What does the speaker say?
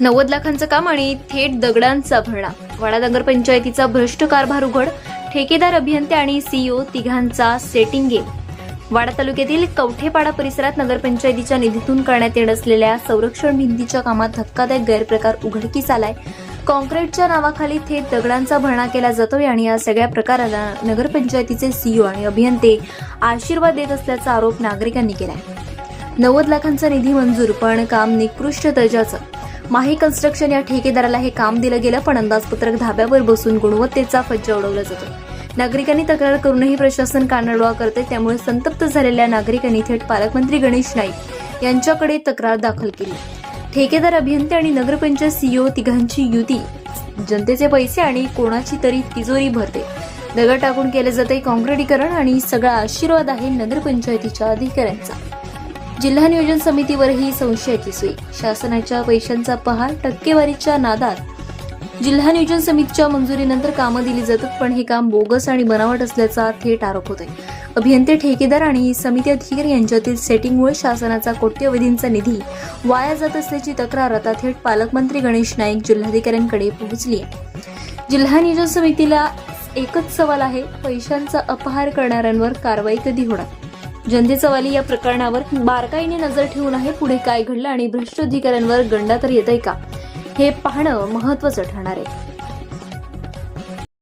नव्वद लाखांचं काम आणि थेट दगडांचा भरणा. वाडा नगरपंचायतीचा भ्रष्ट कारभार उघड ठेकेदार अभियंते आणि सीईओ तिघांचा सेटिंग गेम वाडा तालुक्यातील कवठेपाडा परिसरात नगरपंचायतीच्या निधीतून करण्यात येत असलेल्या संरक्षण भिंतीच्या कामात धक्कादायक गैरप्रकार उघडकीस आलाय. कॉन्क्रीटच्या नावाखाली थेट दगडांचा भरणा केला जातोय आणि या सगळ्या प्रकाराला नगरपंचायतीचे सीईओ आणि अभियंते आशीर्वाद देत असल्याचा आरोप नागरिकांनी केलाय. नव्वद लाखांचा निधी मंजूर पण काम निकृष्ट दर्जाचं. माही कन्स्ट्रक्शन या ठेकेदाराला हे काम दिलं गेलं पण अंदाजपत्रक धाब्यावर बसून गुणवत्तेचा फज्जा उडवला जातो. नागरिकांनी तक्रार करूनही प्रशासन कानडोळा करते त्यामुळे संतप्त झालेल्या नागरिकांनी थेट पालकमंत्री गणेश नाईक यांच्याकडे तक्रार दाखल केली. ठेकेदार अभियंते आणि नगरपंचायत सीईओ तिघांची युती जनतेचे पैसे आणि कोणाची तरी तिजोरी भरते. दगड टाकून केले जाते काँक्रिटीकरण आणि सगळा आशीर्वाद आहे नगरपंचायतीच्या अधिकाऱ्यांचा. जिल्हा नियोजन समितीवरही संशयाची सुई. शासनाच्या पैशांचा पहार टक्केवारीच्या नादात. जिल्हा नियोजन समितीच्या मंजुरीनंतर कामं दिली जातात पण हे काम बोगस आणि बनावट असल्याचा थेट आरोप होतोय. अभियंते ठेकेदार आणि समिती अधिकारी यांच्यातील सेटिंगमुळे शासनाचा कोट्यवधींचा निधी वाया जात असल्याची तक्रार आता थेट पालकमंत्री गणेश नाईक जिल्हाधिकाऱ्यांकडे पोहोचली आहे. जिल्हा नियोजन समितीला एकच सवाल आहे पैशांचा अपहार करणाऱ्यांवर कारवाई कधी होणार? जनतेचा वाली या प्रकरणावर बारकाईने नजर ठेवून आहे. पुढे काय घडलं आणि भ्रष्ट अधिकाऱ्यांवर गंडा तर येत आहे का? हे पाहणं महत्वाचं ठरणार आहे.